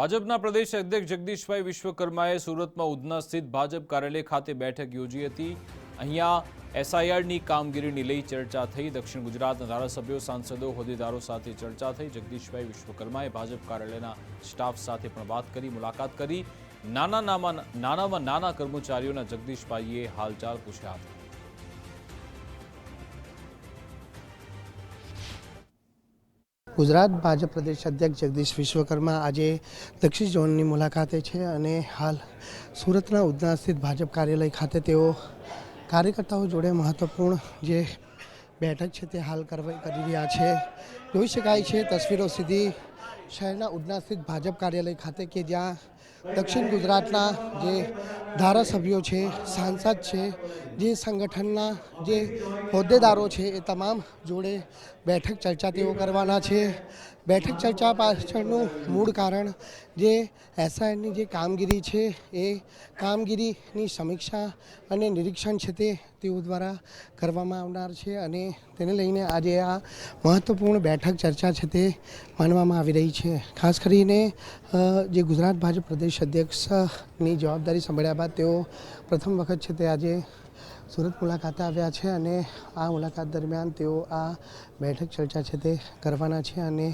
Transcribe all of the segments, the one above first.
ભાજપના પ્રદેશ અધ્યક્ષ જગદીશભાઈ વિશ્વકર્માએ સુરતમાં ઉધના સ્થિત ભાજપ કાર્યાલય ખાતે બેઠક યોજી હતી. અહીંયા એસઆઈઆરની કામગીરીની લઈ ચર્ચા થઈ. દક્ષિણ ગુજરાતના ધારાસભ્યો, સાંસદો, હોદ્દેદારો સાથે ચર્ચા થઈ. જગદીશભાઈ વિશ્વકર્માએ ભાજપ કાર્યાલયના સ્ટાફ સાથે પણ વાત કરી, મુલાકાત કરી. નાના નામાં, નાનામાં નાના કર્મચારીઓના જગદીશભાઈએ હાલચાલ પૂછ્યા હતા. ગુજરાત ભાજપ પ્રદેશ અધ્યક્ષ જગદીશ વિશ્વકર્મા આજે દક્ષિણ ઝોનની મુલાકાતે છે અને હાલ સુરતના ઉધના સ્થિત ભાજપ કાર્યાલય ખાતે તેઓ કાર્યકર્તાઓ જોડે મહત્વપૂર્ણ જે બેઠક છે તે હાલ કરવા કરી રહ્યા છે. જોઈ શકાય છે તસવીરો સીધી શહેરના ઉધના સ્થિત ભાજપ કાર્યાલય ખાતે કે જ્યાં દક્ષિણ ગુજરાતના જે ધારાસભ્યો છે, સાંસદ છે, જે સંગઠનના જે હોદ્દેદારો છે એ તમામ જોડે બેઠક ચર્ચા તેઓ કરવાના છે. બેઠક ચર્ચા પાછળનું મૂળ કારણ જે એસઆઈની જે કામગીરી છે એ કામગીરીની સમીક્ષા અને નિરીક્ષણ છે તે તેઓ દ્વારા કરવામાં આવનાર છે અને તેને લઈને આજે આ મહત્ત્વપૂર્ણ બેઠક ચર્ચા છે તે માનવામાં આવી રહી છે. ખાસ કરીને જે ગુજરાત ભાજપ પ્રદેશ અધ્યક્ષની જવાબદારી સંભાળ્યા બાદ તેઓ પ્રથમ વખત છે તે આજે સુરત મુલાકાતે આવ્યા છે અને આ મુલાકાત દરમિયાન તેઓ આ બેઠક ચર્ચા છે તે કરવાના છે અને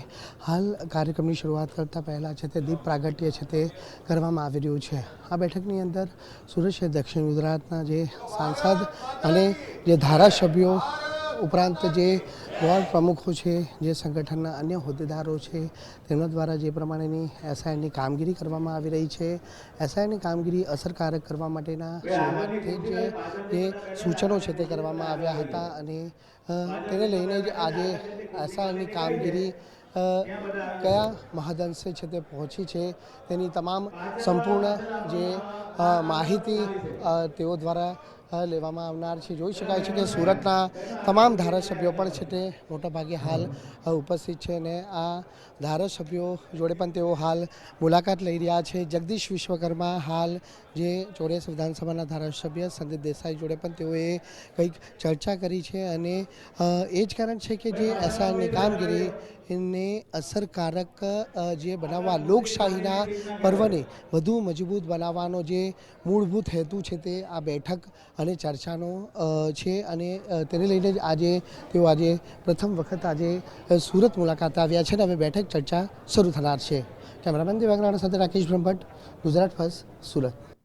હાલ કાર્યક્રમની શરૂઆત કરતાં પહેલાં છે તે દીપ પ્રાગટ્ય છે તે કરવામાં આવી રહ્યું છે. આ બેઠકની અંદર સુરત શહેર દક્ષિણ ગુજરાતના જે સાંસદ અને જે ધારાસભ્યો ઉપરાંત જે વોર્ડ પ્રમુખો છે, જે સંગઠનના અન્ય હોદ્દેદારો છે, તેમના દ્વારા જે પ્રમાણેની એસઆઈની કામગીરી કરવામાં આવી રહી છે. એસઆઈની કામગીરી અસરકારક કરવા માટેના શરૂઆતથી જે સૂચનો છે તે કરવામાં આવ્યા હતા અને તેને લઈને જ આજે એસઆઈની કામગીરી કયા મહદઅંશે છે તે પહોંચી છે, તેની તમામ સંપૂર્ણ જે માહિતી તેઓ દ્વારા લેવામાં આવનાર છે. જોઈ શકાય છે કે સુરતના તમામ ધારાસભ્યો પણ છે તે મોટાભાગે હાલ ઉપસ્થિત છે અને આ ધારાસભ્યો જોડે પણ તેઓ હાલ મુલાકાત લઈ રહ્યા છે. જગદીશ વિશ્વકર્મા હાલ જે ચોર્યાસી વિધાનસભાના ધારાસભ્ય, સંદીપ દેસાઈ જોડે પણ તેઓએ કંઈક ચર્ચા કરી છે અને એ જ કારણ છે કે જે એસઆઈની કામગીરી એને અસરકારક જે બનાવવા લોકશાહીના પર્વને વધુ મજબૂત બનાવવાનો જે મૂળભૂત હેતુ છે તે આ બેઠક અને ચર્ચાનો છે અને તેને લઈને જ આજે તેઓ આજે પ્રથમ વખત આજે સુરત મુલાકાત આવ્યા છે અને હવે બેઠક ચર્ચા શરૂ થનાર છે. કેમેરામેન દેવાંગ રાણા સાથે રાકેશ બ્રહ્મભટ્ટ, ગુજરાત ફર્સ્ટ, સુરત.